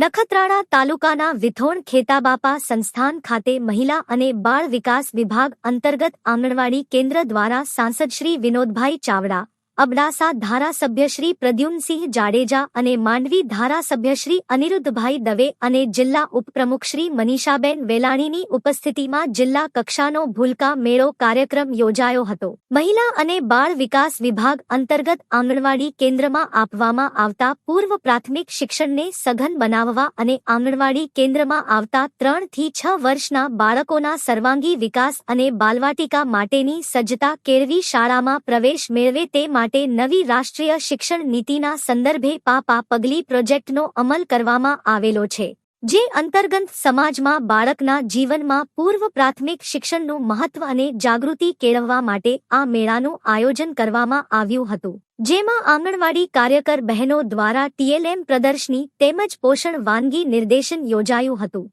નખત્રાણા તાલુકાના વિથોણ ખેતાબાપા સંસ્થાન ખાતે મહિલા અને બાળ વિકાસ વિભાગ અંતર્ગત આંગણવાડી કેન્દ્ર દ્વારા સાંસદ શ્રી વિનોદભાઈ ચાવડા અબડાસા ધારાસભ્ય શ્રી પ્રદ્યુમ્નસિંહ જાડેજા અને માંડવી ધારાસભ્ય શ્રી અનિરુદ્ધભાઈ દવે અને જિલ્લા ઉપપ્રમુખ શ્રી મનીષાબેન વેલાણીની ઉપસ્થિતિમાં જિલ્લા કક્ષાનો ભૂલકા મેળો કાર્યક્રમ યોજાયો હતો. મહિલા અને બાળ વિકાસ વિભાગ અંતર્ગત આંગણવાડી કેન્દ્રમાં આપવામાં આવતા પૂર્વ પ્રાથમિક શિક્ષણને સઘન બનાવવા અને આંગણવાડી કેન્દ્રમાં આવતા ત્રણથી છ વર્ષના બાળકોના સર્વાંગી વિકાસ અને બાલવાટિકા માટેની સજ્જતા કેળવી શાળામાં પ્રવેશ મેળવે તે માટે નવી રાષ્ટ્રીય શિક્ષણ નીતિના સંદર્ભે પાપા પગલી પ્રોજેક્ટનો અમલ કરવામાં આવેલો છે, જે અંતર્ગત સમાજમાં બાળકના જીવનમાં પૂર્વ પ્રાથમિક શિક્ષણનું મહત્વ અને જાગૃતિ કેળવવા માટે આ મેળાનું આયોજન કરવામાં આવ્યું હતું, જેમાં આંગણવાડી કાર્યકર બહેનો દ્વારા ટીએલએમ પ્રદર્શની તેમજ પોષણ વાનગી નિર્દેશન યોજાયું હતું.